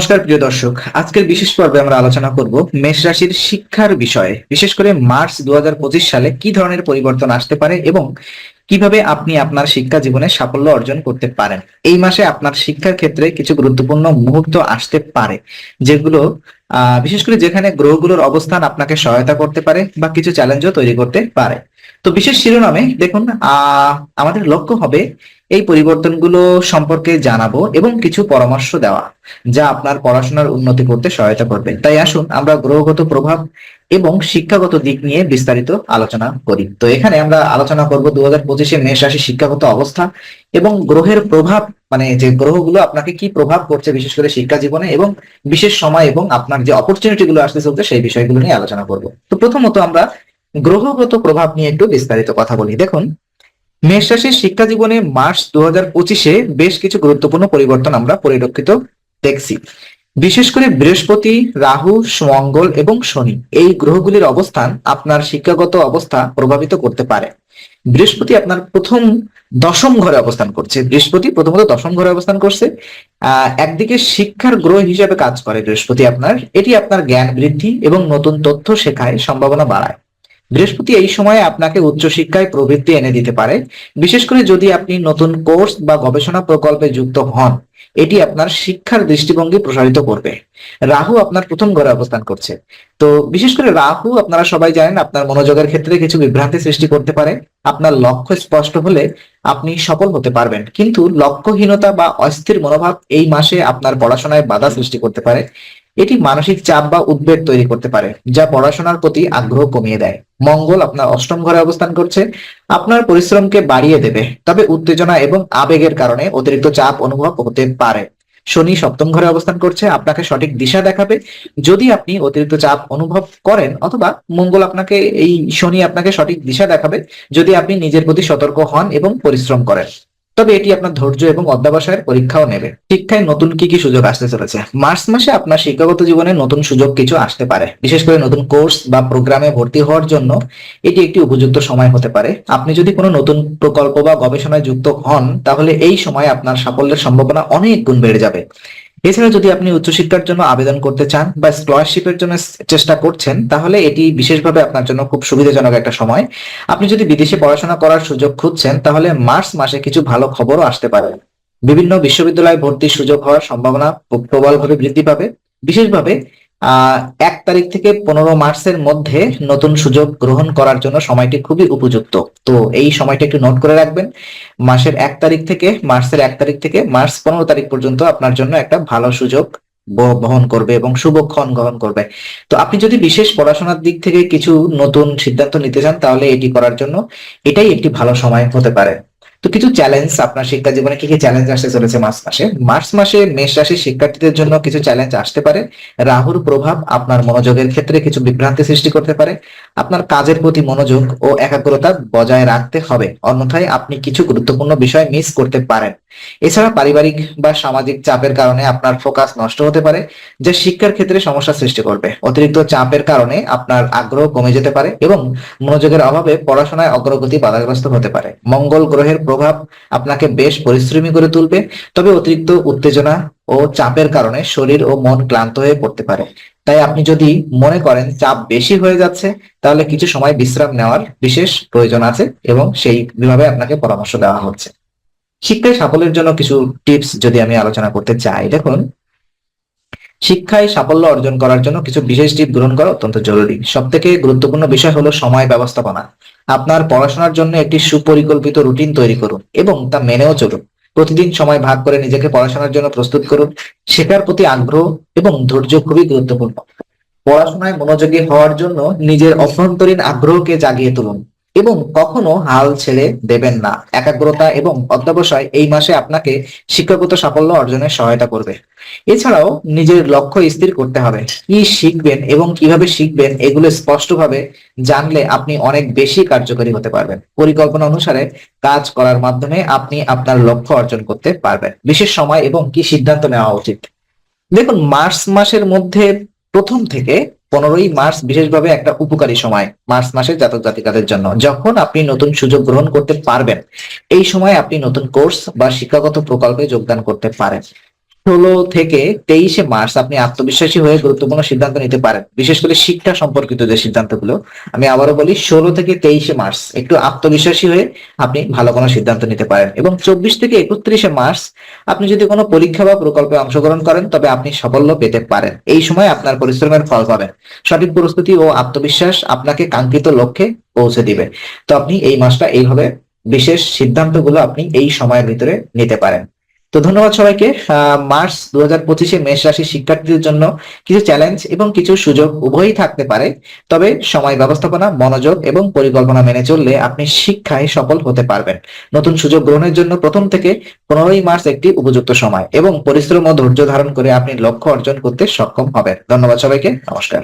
নমস্কার প্রিয় দর্শক। আজকের বিশেষ পর্বে আমরা আলোচনা করব মেষ রাশির শিক্ষার বিষয়ে। বিশেষ করে মার্চ দুহাজার পঁচিশ সালে কি ধরনের পরিবর্তন আসতে পারে এবং কীভাবে আপনি আপনার শিক্ষা জীবনে সাফল্য অর্জন করতে পারেন? এই মাসে আপনার শিক্ষার ক্ষেত্রে কিছু গুরুত্বপূর্ণ মুহূর্ত আসতে পারে, যেগুলো বিশেষ করে যেখানে গ্রহগুলোর অবস্থান আপনাকে সহায়তা করতে পারে বা কিছু চ্যালেঞ্জও তৈরি করতে পারে। তো বিশেষ শিরোনামে দেখুন আমাদের লক্ষ্য হবে এই পরিবর্তনগুলো সম্পর্কে জানাব এবং কিছু পরামর্শ দেওয়া যা আপনার পড়াশোনার উন্নতি করতে সহায়তা করবে। তাই আসুন আমরা গ্রহগত প্রভাব এবং শিক্ষাগত দিক নিয়ে বিস্তারিত আলোচনা করি। তো এখানে আমরা আলোচনা করব দু হাজার পঁচিশে মেষ রাশি শিক্ষাগত অবস্থা এবং গ্রহের প্রভাব মানে যে গ্রহগুলো আপনাকে কি প্রভাব করছে বিশেষ করে শিক্ষা জীবনে এবং বিশেষ সময় এবং আপনার যে অপরচুনিটি গুলো আসতে চলছে সেই বিষয়গুলো নিয়ে আলোচনা করব। তো প্রথমত আমরা গ্রহগত প্রভাব নিয়ে একটু বিস্তারিত কথা বলি। দেখুন, মেষ রাশির শিক্ষা জীবনে মার্চ দু পঁচিশে বেশ কিছু গুরুত্বপূর্ণ পরিবর্তন আমরা পরিলক্ষিত দেখছি। বিশেষ করে বৃহস্পতি, রাহু মঙ্গল এবং শনি, এই গ্রহগুলির অবস্থান আপনার শিক্ষাগত অবস্থা প্রভাবিত করতে পারে। বৃহস্পতি আপনার প্রথম দশম ঘরে অবস্থান করছে। বৃহস্পতি প্রথমত দশম ঘরে অবস্থান করছে। একদিকে শিক্ষার গ্রহ হিসেবে কাজ করে বৃহস্পতি আপনার। এটি আপনার জ্ঞান বৃদ্ধি এবং নতুন তথ্য শেখায় সম্ভাবনা বাড়ায়। বৃহস্পতি এই সময়ে আপনাকে উচ্চশিক্ষায় প্রবৃত্তি এনে দিতে পারে। বিশেষ করে যদি আপনি নতুন কোর্স বা গবেষণা প্রকল্পে যুক্ত হন, এটি আপনার শিক্ষার দৃষ্টিভঙ্গি প্রসারিত করবে। রাহু আপনার প্রথম ঘরে অবস্থান করছে। তো বিশেষ করে রাহু, আপনারা সবাই জানেন, আপনার মনোযোগের ক্ষেত্রে কিছু বিভ্রান্তি সৃষ্টি করতে পারে। আপনার লক্ষ্য স্পষ্ট হলে আপনি সফল হতে পারবেন। কিন্তু লক্ষ্যহীনতা বা অস্থির মনোভাব এই মাসে আপনার পড়াশোনায় বাধা সৃষ্টি করতে পারে। এটি মানসিক চাপ বা উদ্বেগ তৈরি করতে পারে, যা পড়াশোনার প্রতি আগ্রহ কমিয়ে দেয়। মঙ্গল আপনার অষ্টম ঘরে অবস্থান করছে। আপনার পরিশ্রমকে বাড়িয়ে দেবে, তবে উত্তেজনা এবং আবেগের কারণে অতিরিক্ত চাপ অনুভব হতে পারে। শনি সপ্তম ঘরে অবস্থান করছে, আপনাকে সঠিক দিশা দেখাবে। যদি আপনি অতিরিক্ত চাপ অনুভব করেন, অথবা মঙ্গল আপনাকে, এই শনি আপনাকে সঠিক দিশা দেখাবে, যদি আপনি নিজের প্রতি সতর্ক হন এবং পরিশ্রম করেন। তবে এটি আপনার ধৈর্য এবং অধ্যাবসায়ের পরীক্ষাও নেবে। শিক্ষায় নতুন কি কি সুযোগ আসতে চলেছে? মার্চ মাসে আপনার শিক্ষাগত জীবনে নতুন সুযোগ কিছু আসতে পারে। বিশেষ করে নতুন কোর্স বা প্রোগ্রামে ভর্তি হওয়ার জন্য এটি একটি উপযুক্ত সময় হতে পারে। আপনি যদি কোনো নতুন প্রকল্প বা গবেষণায় যুক্ত হন, তাহলে এই সময় আপনার সাফল্যের সম্ভাবনা অনেক গুণ বেড়ে যাবে। এছাড়া যদি আপনি উচ্চশিক্ষার জন্য আবেদন করতে চান বা স্কলারশিপের জন্য চেষ্টা করছেন, তাহলে এটি বিশেষভাবে আপনার জন্য খুব সুবিধাজনক একটা সময়। আপনি যদি বিদেশে পড়াশোনা করার সুযোগ খুঁজছেন, তাহলে মার্চ মাসে কিছু ভালো খবরও আসতে পারে। বিভিন্ন বিশ্ববিদ্যালয়ে ভর্তির সুযোগ হওয়ার সম্ভাবনা প্রবলভাবে বৃদ্ধি পাবে। বিশেষভাবে এক তারিখ থেকে পনেরো মার্চের মধ্যে নতুন সুযোগ গ্রহণ করার জন্য সময়টি খুবই উপযুক্ত। তো এই সময়টা একটু নোট করে রাখবেন। মাসের এক তারিখ থেকে, মার্চের এক তারিখ থেকে মার্চ পনেরো তারিখ পর্যন্ত আপনার জন্য একটা ভালো সুযোগ বহন করবে এবং শুভক্ষণ গ্রহণ করবে। তো আপনি যদি বিশেষ পড়াশোনার দিক থেকে কিছু নতুন সিদ্ধান্ত নিতে চান, তাহলে এটি করার জন্য এটাই একটি ভালো সময় হতে পারে। তো কিছু চ্যালেঞ্জ আপনার শিক্ষা জীবনে কি কি চ্যালেঞ্জ আসতে চলেছে মার্চ মাসে? মার্চ মাসে মেষ রাশির শিক্ষার্থীদের জন্য কিছু চ্যালেঞ্জ আসতে পারে। রাহুর প্রভাব আপনার মনোযোগের ক্ষেত্রে কিছু বিভ্রান্তি সৃষ্টি করতে পারে। আপনার কাজের প্রতি মনোযোগ ও একাগ্রতা বজায় রাখতে হবে। অন্যথায় আপনি কিছু গুরুত্বপূর্ণ বিষয় মিস করতে পারেন। এছাড়া পারিবারিক বা সামাজিক চাপের কারণে আপনার ফোকাস নষ্ট হতে পারে, যা শিক্ষার ক্ষেত্রে সমস্যা সৃষ্টি করবে। অতিরিক্ত চাপের কারণে আপনার আগ্রহ কমে যেতে পারে এবং মনোযোগের অভাবে পড়াশোনায় অগ্রগতি বাধাগ্রস্ত হতে পারে। মঙ্গল গ্রহের প্রভাব আপনাকে বেশ পরিশ্রমী করে তুলবে। তবে অতিরিক্ত উত্তেজনা ও চাপের কারণে শরীর ও মন ক্লান্ত হয়ে পড়তে পারে। তাই আপনি যদি মনে করেন চাপ বেশি হয়ে যাচ্ছে, তাহলে কিছু সময় বিশ্রাম নেওয়ার বিশেষ প্রয়োজন আছে এবং সেইভাবে আপনাকে পরামর্শ দেওয়া হচ্ছে। শিক্ষায় সাফল্যের জন্য কিছু টিপস যদি আমি আলোচনা করতে চাই, দেখুন শিক্ষায় সাফল্য অর্জন করার জন্য কিছু বিশেষ টিপ গ্রহণ করা অত্যন্ত জরুরি। সব থেকে গুরুত্বপূর্ণ বিষয় হলো সময় ব্যবস্থাপনা। আপনার পড়াশোনার জন্য একটি সুপরিকল্পিত রুটিন তৈরি করুন এবং তা মেনেও চলুন। প্রতিদিন সময় ভাগ করে নিজেকে পড়াশোনার জন্য প্রস্তুত করুন। শেখার প্রতি আগ্রহ এবং ধৈর্য খুবই গুরুত্বপূর্ণ। পড়াশোনায় মনোযোগী হওয়ার জন্য নিজের অভ্যন্তরীণ আগ্রহকে জাগিয়ে তুলুন। এবং কখনো হাল ছেড়ে দেবেন না। একাগ্রতা এবং অধ্যবসায় এই মাসে আপনাকে শিক্ষাগত সাফল্য অর্জনে সহায়তা করবে। এছাড়াও নিজের লক্ষ্য স্থির করতে হবে। কি শিখবেন এবং কীভাবে শিখবেন এগুলো স্পষ্টভাবে জানলে আপনি অনেক বেশি কার্যকরী হতে পারবেন। পরিকল্পনা অনুসারে কাজ করার মাধ্যমে আপনি আপনার লক্ষ্য অর্জন করতে পারবেন। বিশেষ সময় এবং কি সিদ্ধান্ত নেওয়া উচিত। দেখুন, মার্চ মাসের মধ্যে প্রথম থেকে পনেরোই মার্চ বিশেষভাবে একটা উপকারী সময়, মার্চ মাসে জাতক জাতিকাদের জন্য। যখন আপনি নতুন সুযোগ গ্রহণ করতে পারবেন, এই সময় আপনি নতুন কোর্স বা শিক্ষাগত প্রকল্পে যোগদান করতে পারেন। ষোলো থেকে তেইশে মার্চ আপনি আত্মবিশ্বাসী হয়ে গুরুত্বপূর্ণ সিদ্ধান্ত নিতে পারেন। বিশেষ করে শিক্ষা সম্পর্কিত যে সিদ্ধান্তগুলো, আমি আবারও বলি, ষোলো থেকে তেইশে মার্চ, একটু আত্মবিশ্বাসী হয়ে আপনি ভালো কোনো সিদ্ধান্ত নিতে পারেন। এবং চব্বিশ থেকে একত্রিশে মার্চ, আপনি যদি কোনো পরীক্ষা বা প্রকল্পে অংশগ্রহণ করেন, তবে আপনি সাফল্য পেতে পারেন। এই সময় আপনার পরিশ্রমের ফল পাবেন। সঠিক প্রস্তুতি ও আত্মবিশ্বাস আপনাকে কাঙ্ক্ষিত লক্ষ্যে পৌঁছে দিবে। তো আপনি এই মাসটা এইভাবে বিশেষ সিদ্ধান্তগুলো আপনি এই সময়ের ভিতরে নিতে পারেন। তো ধন্যবাদ সবাইকে। মার্চ দু হাজার পঁচিশে মেষ রাশির শিক্ষার্থীদের জন্য কিছু চ্যালেঞ্জ এবং কিছু সুযোগ উভয়ই থাকতে পারে। তবে সময় ব্যবস্থাপনা, মনোযোগ এবং পরিকল্পনা মেনে চললে আপনি শিক্ষায় সফল হতে পারবেন। নতুন সুযোগ গ্রহণের জন্য প্রথম থেকে পনেরোই মার্চ একটি উপযুক্ত সময় এবং পরিশ্রম ও ধৈর্য ধারণ করে আপনি লক্ষ্য অর্জন করতে সক্ষম হবেন। ধন্যবাদ সবাইকে, নমস্কার।